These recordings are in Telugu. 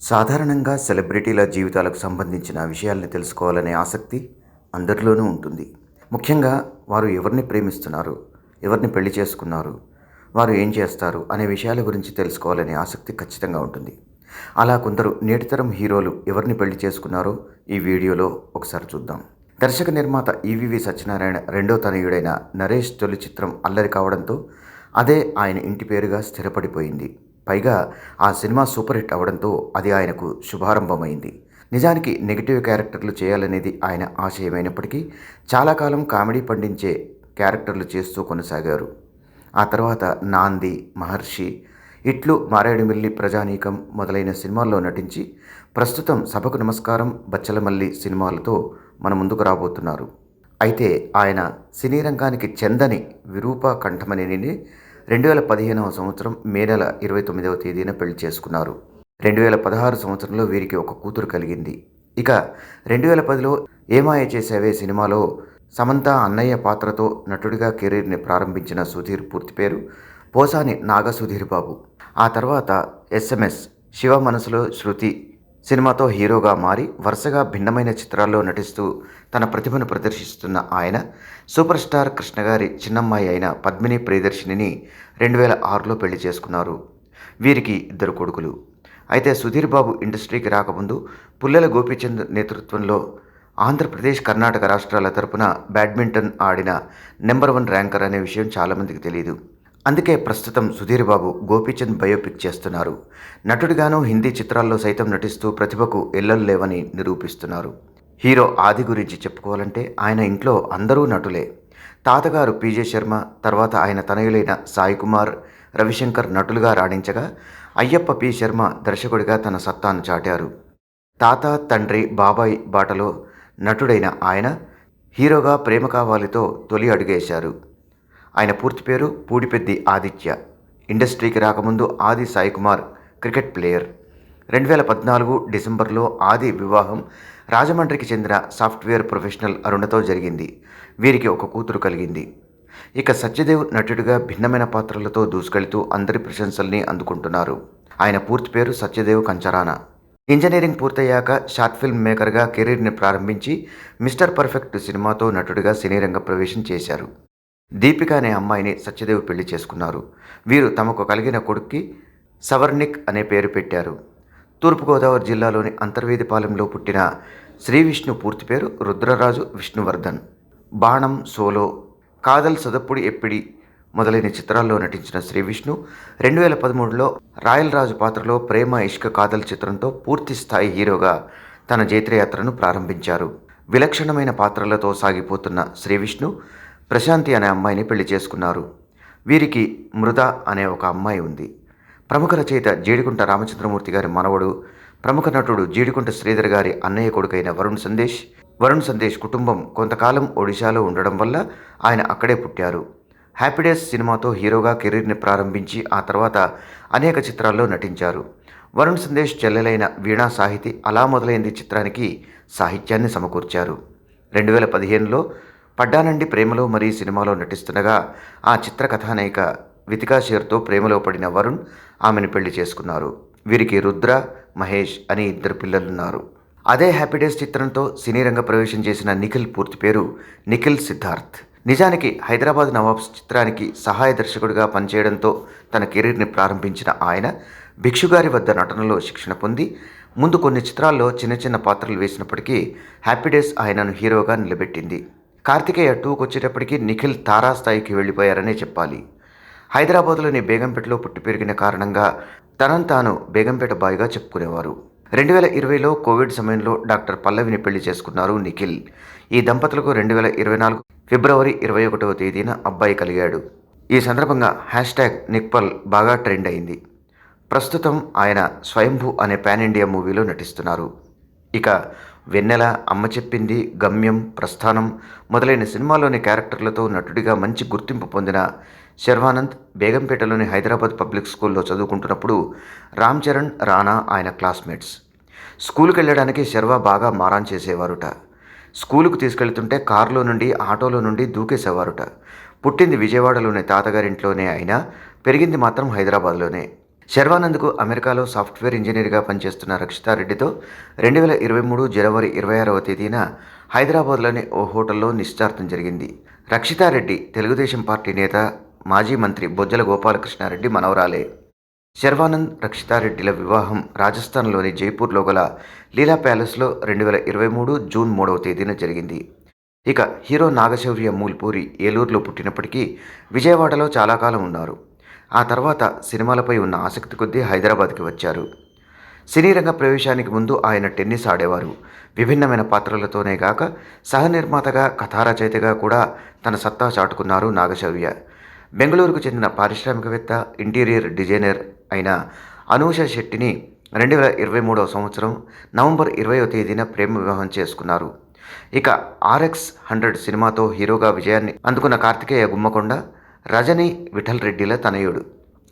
సాధారణంగా సెలబ్రిటీల జీవితాలకు సంబంధించిన విషయాల్ని తెలుసుకోవాలనే ఆసక్తి అందరిలోనూ ఉంటుంది. ముఖ్యంగా వారు ఎవరిని ప్రేమిస్తున్నారు ఎవరిని పెళ్ళి చేసుకున్నారు వారు ఏం చేస్తారు అనే విషయాల గురించి తెలుసుకోవాలనే ఆసక్తి ఖచ్చితంగా ఉంటుంది. అలా కొందరు నేటితరం హీరోలు ఎవరిని పెళ్ళి చేసుకున్నారో ఈ వీడియోలో ఒకసారి చూద్దాం. దర్శక నిర్మాత ఈవివి సత్యనారాయణ రెండో తనయుడైన నరేష్ తొలి చిత్రం అల్లరి కావడంతో అదే ఆయన ఇంటి పేరుగా స్థిరపడిపోయింది. పైగా ఆ సినిమా సూపర్ హిట్ అవడంతో అది ఆయనకు శుభారంభమైంది. నిజానికి నెగిటివ్ క్యారెక్టర్లు చేయాలనేది ఆయన ఆశయమైనప్పటికీ చాలా కాలం కామెడీ పండించే క్యారెక్టర్లు చేస్తూ కొనసాగారు. ఆ తర్వాత నాంది మహర్షి ఇట్లు మారేడుమిల్లి ప్రజానీకం మొదలైన సినిమాల్లో నటించి ప్రస్తుతం సభకు నమస్కారం బచ్చలమల్లి సినిమాలతో మన ముందుకు రాబోతున్నారు. అయితే ఆయన సినీ రంగానికి చెందని విరూప కంఠమనేనిని రెండు వేల పదిహేనవ సంవత్సరం మే నెల ఇరవై తొమ్మిదవ తేదీన పెళ్ళి చేసుకున్నారు. రెండు వేల పదహారు సంవత్సరంలో వీరికి ఒక కూతురు కలిగింది. ఇక రెండు వేల పదిలో ఏమాయ చేసేవే సినిమాలో సమంత అన్నయ్య పాత్రతో నటుడిగా కెరీర్ని ప్రారంభించిన సుధీర్ పూర్తి పేరు పోసాని నాగ సుధీర్ బాబు ఆ తర్వాత ఎస్ఎంఎస్ శివ మనసులో శృతి సినిమాతో హీరోగా మారి వరుసగా భిన్నమైన చిత్రాల్లో నటిస్తూ తన ప్రతిభను ప్రదర్శిస్తున్న ఆయన సూపర్ స్టార్ కృష్ణ గారి చిన్నమ్మాయి అయిన పద్మిని ప్రియదర్శినిని రెండు వేల ఆరులో పెళ్ళి చేసుకున్నారు. వీరికి ఇద్దరు కొడుకులు. అయితే సుధీర్ బాబు ఇండస్ట్రీకి రాకముందు పుల్లెల గోపీచంద్ నేతృత్వంలో ఆంధ్రప్రదేశ్ కర్ణాటక రాష్ట్రాల తరపున బ్యాడ్మింటన్ ఆడిన నెంబర్ వన్ ర్యాంకర్ అనే విషయం చాలామందికి తెలియదు అందుకే ప్రస్తుతం సుధీర్ బాబు గోపీచంద్ బయోపిక్ చేస్తున్నారు. నటుడిగాను హిందీ చిత్రాల్లో సైతం నటిస్తూ ప్రతిభకు ఎల్లలు లేవని నిరూపిస్తున్నారు. హీరో ఆది గురించి చెప్పుకోవాలంటే ఆయన ఇంట్లో అందరూ నటులే. తాతగారు పీజే శర్మ తర్వాత ఆయన తనయులైన సాయి కుమార్ రవిశంకర్ నటులుగా రాణించగా అయ్యప్ప పి. శర్మ దర్శకుడిగా తన సత్తాను చాటారు. తాత తండ్రి బాబాయ్ బాటలో నటుడైన ఆయన హీరోగా ప్రేమ కావాలితో తొలి అడుగేశారు. ఆయన పూర్తి పేరు పూడిపెద్ది ఆదిత్య. ఇండస్ట్రీకి రాకముందు ఆది సాయి కుమార్ క్రికెట్ ప్లేయర్. రెండు వేల పద్నాలుగు డిసెంబర్లో ఆది వివాహం రాజమండ్రికి చెందిన సాఫ్ట్వేర్ ప్రొఫెషనల్ అరుణతో జరిగింది. వీరికి ఒక కూతురు కలిగింది. ఇక సత్యదేవ్ నటుడిగా భిన్నమైన పాత్రలతో దూసుకెళ్తూ అందరి ప్రశంసల్ని అందుకుంటున్నారు. ఆయన పూర్తి పేరు సత్యదేవ్ కంచరాన. ఇంజనీరింగ్ పూర్తయ్యాక షార్ట్ ఫిల్మ్ మేకర్గా కెరీర్ని ప్రారంభించి మిస్టర్ పర్ఫెక్ట్ సినిమాతో నటుడిగా సినీ రంగ ప్రవేశం చేశారు. దీపిక అనే అమ్మాయిని సత్యదేవ్ పెళ్ళి చేసుకున్నారు. వీరు తమకు కలిగిన కొడుక్కి సవర్ణిక్ అనే పేరు పెట్టారు. తూర్పుగోదావరి జిల్లాలోని అంతర్వేదిపాలెంలో పుట్టిన శ్రీ విష్ణు పూర్తి పేరు రుద్రరాజు విష్ణువర్ధన్. బాణం సోలో కాదల్ సదప్పుడు ఎప్పిడి మొదలైన చిత్రాల్లో నటించిన శ్రీ విష్ణు రెండు వేల పదమూడులో రాయల్ రాజు పాత్రలో ప్రేమ ఇష్క కాదల్ చిత్రంతో పూర్తి స్థాయి హీరోగా తన జైత్రయాత్రను ప్రారంభించారు. విలక్షణమైన పాత్రలతో సాగిపోతున్న శ్రీ విష్ణు ప్రశాంతి అనే అమ్మాయిని పెళ్ళి చేసుకున్నారు. వీరికి మృద అనే ఒక అమ్మాయి ఉంది. ప్రముఖ రచయిత జీడికుంట రామచంద్రమూర్తి గారి మనవడు ప్రముఖ నటుడు జీడికుంట శ్రీధర్ గారి అన్నయ్య కొడుకైన వరుణ్ సందేశ్ వరుణ్ సందేశ్ కుటుంబం కొంతకాలం ఒడిశాలో ఉండడం వల్ల ఆయన అక్కడే పుట్టారు. హ్యాపీడేస్ సినిమాతో హీరోగా కెరీర్ని ప్రారంభించి ఆ తర్వాత అనేక చిత్రాల్లో నటించారు. వరుణ్ సందేశ్ చెల్లెలైన వీణా సాహితి అలా మొదలైంది చిత్రానికి సాహిత్యాన్ని సమకూర్చారు. రెండు వేల పదిహేనులో పడ్డానండి ప్రేమలో మరీ సినిమాలో నటిస్తుండగా. ఆ చిత్ర కథానాయిక వితికా షేర్తో ప్రేమలో పడిన వరుణ్ ఆమెను పెళ్ళి చేసుకున్నారు. వీరికి రుద్ర మహేష్ అని ఇద్దరు పిల్లలున్నారు. అదే హ్యాపీ డేస్ చిత్రంతో సినీ రంగ ప్రవేశం చేసిన నిఖిల్ పూర్తి పేరు నిఖిల్ సిద్ధార్థ్. నిజానికి హైదరాబాద్ నవాబ్స్ చిత్రానికి సహాయ దర్శకుడిగా పనిచేయడంతో తన కెరీర్ని ప్రారంభించిన ఆయన భిక్షుగారి వద్ద నటనలో శిక్షణ పొంది ముందు కొన్ని చిత్రాల్లో చిన్న చిన్న పాత్రలు వేసినప్పటికీ హ్యాపీ డేస్ ఆయనను హీరోగా నిలబెట్టింది. కార్తికేయ టూకు వచ్చేటప్పటికి నిఖిల్ తారాస్థాయికి వెళ్ళిపోయారనే చెప్పాలి. హైదరాబాద్లోని బేగంపేటలో పుట్టి పెరిగిన కారణంగా తనను తాను బేగంపేట బాయ్గా చెప్పుకునేవారు. రెండు వేల ఇరవైలో కోవిడ్ సమయంలో డాక్టర్ పల్లవిని పెళ్ళి చేసుకున్నారు నిఖిల్. ఈ దంపతులకు రెండు వేల ఇరవై నాలుగు ఫిబ్రవరి ఇరవై ఒకటవ తేదీన అబ్బాయి కలిగాడు. ఈ సందర్భంగా హ్యాష్ ట్యాగ్ నిక్పల్ బాగా ట్రెండ్ అయింది. ప్రస్తుతం ఆయన స్వయంభూ అనే పాన్ ఇండియా మూవీలో నటిస్తున్నారు. ఇక వెన్నెల అమ్మ చెప్పింది గమ్యం ప్రస్థానం మొదలైన సినిమాలోని క్యారెక్టర్లతో నటుడిగా మంచి గుర్తింపు పొందిన శర్వానంద్ బేగంపేటలోని హైదరాబాద్ పబ్లిక్ స్కూల్లో చదువుకుంటున్నప్పుడు రామ్ చరణ్ రానా ఆయన క్లాస్మేట్స్. స్కూల్కి వెళ్ళడానికి శర్వా బాగా మారాన్ చేసేవారుట. స్కూలుకు తీసుకెళ్తుంటే కారులో నుండి ఆటోలో నుండి దూకేసేవారుట. పుట్టింది విజయవాడలోని తాతగారింట్లోనే అయినా పెరిగింది మాత్రం హైదరాబాద్లోనే. శర్వానంద్కు అమెరికాలో సాఫ్ట్వేర్ ఇంజనీర్గా పనిచేస్తున్న రక్షితారెడ్డితో రెండు వేల ఇరవై మూడు జనవరి ఇరవై ఆరవ తేదీన హైదరాబాద్లోని ఓ హోటల్లో నిశ్చార్థం జరిగింది. రక్షితారెడ్డి తెలుగుదేశం పార్టీ నేత మాజీ మంత్రి బొజ్జల గోపాలకృష్ణారెడ్డి మనవరాలే. శర్వానంద్ రక్షితారెడ్డిల వివాహం రాజస్థాన్లోని జైపూర్లో గల లీలా ప్యాలెస్లో రెండు వేల ఇరవై మూడు జూన్ మూడవ తేదీన జరిగింది. ఇక హీరో నాగశౌర్య మూల్పూరి ఏలూరులో పుట్టినప్పటికీ విజయవాడలో చాలా కాలం ఉన్నారు. ఆ తర్వాత సినిమాలపై ఉన్న ఆసక్తి కొద్దీ హైదరాబాద్కి వచ్చారు. సినీ రంగ ప్రవేశానికి ముందు ఆయన టెన్నిస్ ఆడేవారు. విభిన్నమైన పాత్రలతోనే గాక సహనిర్మాతగా కథారచయితగా కూడా తన సత్తా చాటుకున్నారు నాగశౌర్య. బెంగళూరుకు చెందిన పారిశ్రామికవేత్త ఇంటీరియర్ డిజైనర్ అయిన అనూష శెట్టిని రెండు వేల ఇరవై మూడవ సంవత్సరం నవంబర్ ఇరవైవ తేదీన ప్రేమ వివాహం చేసుకున్నారు. ఇక ఆర్ఎక్స్ హండ్రెడ్ సినిమాతో హీరోగా విజయాన్ని అందుకున్న కార్తికేయ గుమ్మకొండ రజని విఠల్ రెడ్డిల తనయుడు.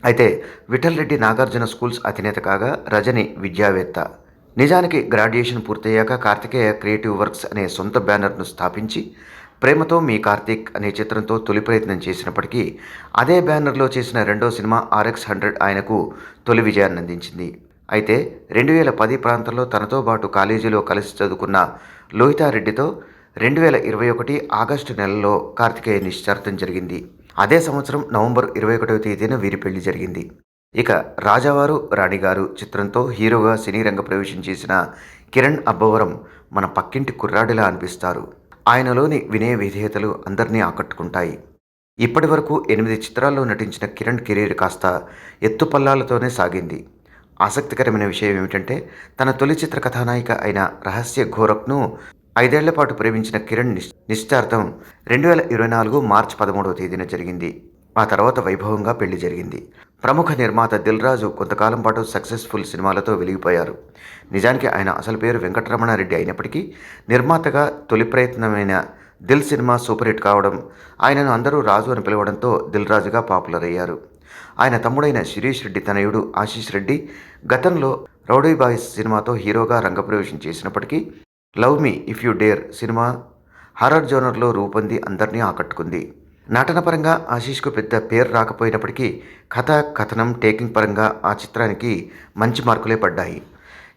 అయితే విఠల్ రెడ్డి నాగార్జున స్కూల్స్ అధినేత కాగా రజని విద్యావేత్త. నిజానికి గ్రాడ్యుయేషన్ పూర్తయ్యాక కార్తికేయ క్రియేటివ్ వర్క్స్ అనే సొంత బ్యానర్ను స్థాపించి ప్రేమతో మీ కార్తీక్ అనే చిత్రంతో తొలి ప్రయత్నం చేసినప్పటికీ అదే బ్యానర్లో చేసిన రెండో సినిమా ఆర్ఎక్స్ హండ్రెడ్ ఆయనకు తొలి విజయాన్ని అందించింది. అయితే రెండు వేల పది ప్రాంతంలో తనతో పాటు కాలేజీలో కలిసి చదువుకున్న లోహితారెడ్డితో రెండు వేల ఇరవై ఒకటి ఆగస్టు నెలలో కార్తికేయ నిశ్చార్థం జరిగింది. అదే సంవత్సరం నవంబర్ ఇరవై ఒకటవ తేదీన వీరి పెళ్ళి జరిగింది. ఇక రాజావారు రాణిగారు చిత్రంతో హీరోగా సినీ రంగ ప్రవేశం చేసిన కిరణ్ అబ్బవరం మన పక్కింటి కుర్రాడిలా అనిపిస్తారు. ఆయనలోని వినయ విధేయతలు అందరినీ ఆకట్టుకుంటాయి. ఇప్పటి వరకు ఎనిమిది చిత్రాల్లో నటించిన కిరణ్ కెరీర్ కాస్త ఎత్తుపల్లాలతోనే సాగింది. ఆసక్తికరమైన విషయం ఏమిటంటే తన తొలి చిత్ర కథానాయిక అయిన రహస్య ఘోరక్ను ఐదేళ్ళ పాటు ప్రేమించిన కిరణ్ నిశ్చితార్థం నిశ్చార్థం రెండు వేల ఇరవై నాలుగు మార్చి పదమూడవ తేదీన జరిగింది. ఆ తర్వాత వైభవంగా పెళ్ళి జరిగింది. ప్రముఖ నిర్మాత దిల్ రాజు కొంతకాలం పాటు సక్సెస్ఫుల్ సినిమాలతో వెలిగిపోయారు. నిజానికి ఆయన అసలు పేరు వెంకటరమణారెడ్డి అయినప్పటికీ నిర్మాతగా తొలి ప్రయత్నమైన దిల్ సినిమా సూపర్ హిట్ కావడం ఆయనను అందరూ రాజు అని పిలవడంతో దిల్ రాజుగా పాపులర్ అయ్యారు. ఆయన తమ్ముడైన శిరీష్ రెడ్డి తనయుడు ఆశీష్ రెడ్డి గతంలో రౌడీ బాయ్స్ సినిమాతో హీరోగా రంగప్రవేశం చేసినప్పటికీ love me if you dare cinema horror జోనర్లో రూపొంది అందరినీ ఆకట్టుకుంది. నటన పరంగా ఆశీష్కు పెద్ద పేరు రాకపోయినప్పటికీ కథ కథనం టేకింగ్ పరంగా ఆ చిత్రానికి మంచి మార్కులే పడ్డాయి.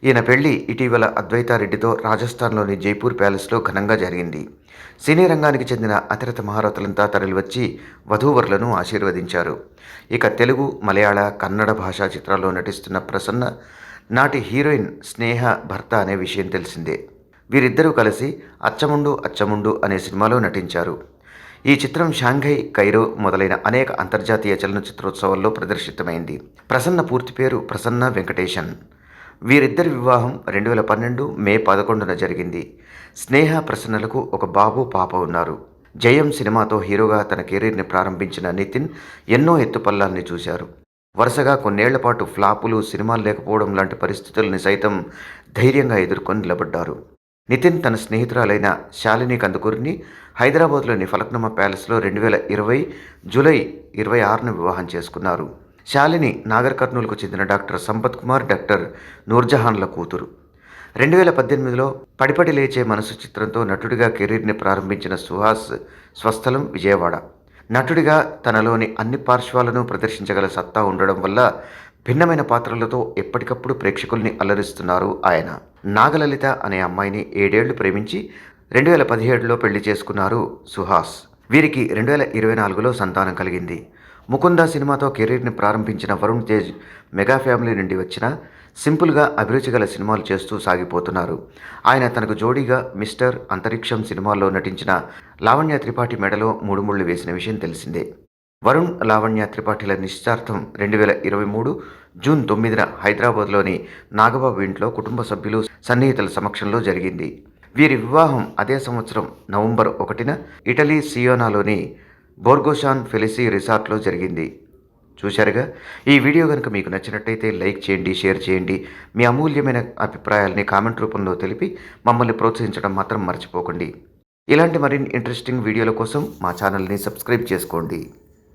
ఈయన పెళ్ళి ఇటీవల అద్వైతారెడ్డితో రాజస్థాన్లోని జైపూర్ ప్యాలెస్లో ఘనంగా జరిగింది. సినీ రంగానికి చెందిన అతిరథ మహారథులంతా తరలివచ్చి వధూవరులను ఆశీర్వదించారు. ఇక తెలుగు మలయాళ కన్నడ భాషా చిత్రాల్లో నటిస్తున్న ప్రసన్న నాటి హీరోయిన్ స్నేహ భర్త అనే విషయం తెలిసిందే. వీరిద్దరూ కలిసి అచ్చముండు అచ్చముండు అనే సినిమాలో నటించారు. ఈ చిత్రం షాంఘై కైరో మొదలైన అనేక అంతర్జాతీయ చలనచిత్రోత్సవాల్లో ప్రదర్శితమైంది. ప్రసన్న పూర్తి పేరు ప్రసన్న వెంకటేశన్. వీరిద్దరి వివాహం రెండు వేల పన్నెండు మే పదకొండున జరిగింది. స్నేహ ప్రసన్నలకు ఒక బాబు పాప ఉన్నారు. జయం సినిమాతో హీరోగా తన కెరీర్ని ప్రారంభించిన నితిన్ ఎన్నో ఎత్తుపల్లాల్ని చూశారు. వరుసగా కొన్నేళ్ళ పాటు ఫ్లాపులు సినిమాలు లేకపోవడం లాంటి పరిస్థితుల్ని సైతం ధైర్యంగా ఎదుర్కొని నిలబడ్డారు. నితిన్ తన స్నేహితురాలైన శాలిని కందుకూరిని హైదరాబాద్లోని ఫలక్నమ్మ ప్యాలెస్లో రెండు వేల ఇరవై జూలై ఇరవై ఆరున వివాహం చేసుకున్నారు. శాలిని నాగర్ కర్నూలుకు చెందిన డాక్టర్ సంపత్ కుమార్ డాక్టర్ నూర్జహాన్ల కూతురు. రెండు వేల పద్దెనిమిదిలో పడిపడి లేచే మనసు చిత్రంతో నటుడిగా కెరీర్ని ప్రారంభించిన సుహాస్ స్వస్థలం విజయవాడ. నటుడిగా తనలోని అన్ని పార్శ్వాలను ప్రదర్శించగల సత్తా ఉండడం వల్ల భిన్నమైన పాత్రలతో ఎప్పటికప్పుడు ప్రేక్షకుల్ని అలరిస్తున్నారు ఆయన. నాగలలిత అనే అమ్మాయిని ఏడేళ్ళు ప్రేమించి రెండు వేల పదిహేడులో పెళ్ళి చేసుకున్నారు సుహాస్. వీరికి రెండు వేల ఇరవై నాలుగులో సంతానం కలిగింది. ముకుంద సినిమాతో కెరీర్ని ప్రారంభించిన వరుణ్ తేజ్ మెగా ఫ్యామిలీ నుండి వచ్చిన సింపుల్గా అభిరుచి గల సినిమాలు చేస్తూ సాగిపోతున్నారు. ఆయన తనకు జోడీగా మిస్టర్ అంతరిక్షం సినిమాల్లో నటించిన లావణ్య త్రిపాఠి మెడలో మూడు ముళ్ళు వేసిన విషయం తెలిసిందే. వరుణ్ లావణ్య త్రిపాఠిల నిశ్చార్థం రెండు వేల ఇరవై మూడు జూన్ తొమ్మిదిన హైదరాబాద్లోని నాగబాబు ఇంట్లో కుటుంబ సభ్యులు సన్నిహితుల సమక్షంలో జరిగింది. వీరి వివాహం అదే సంవత్సరం నవంబర్ ఒకటిన ఇటలీ సియోనాలోని బోర్గోషాన్ ఫెలిసి రిసార్ట్లో జరిగింది. చూశారుగా? ఈ వీడియో కనుక మీకు నచ్చినట్టయితే లైక్ చేయండి షేర్ చేయండి. మీ అమూల్యమైన అభిప్రాయాల్ని కామెంట్ రూపంలో తెలిపి మమ్మల్ని ప్రోత్సహించడం మాత్రం మర్చిపోకండి. ఇలాంటి మరిన్ని ఇంట్రెస్టింగ్ వీడియోల కోసం మా ఛానల్ని సబ్స్క్రైబ్ చేసుకోండి.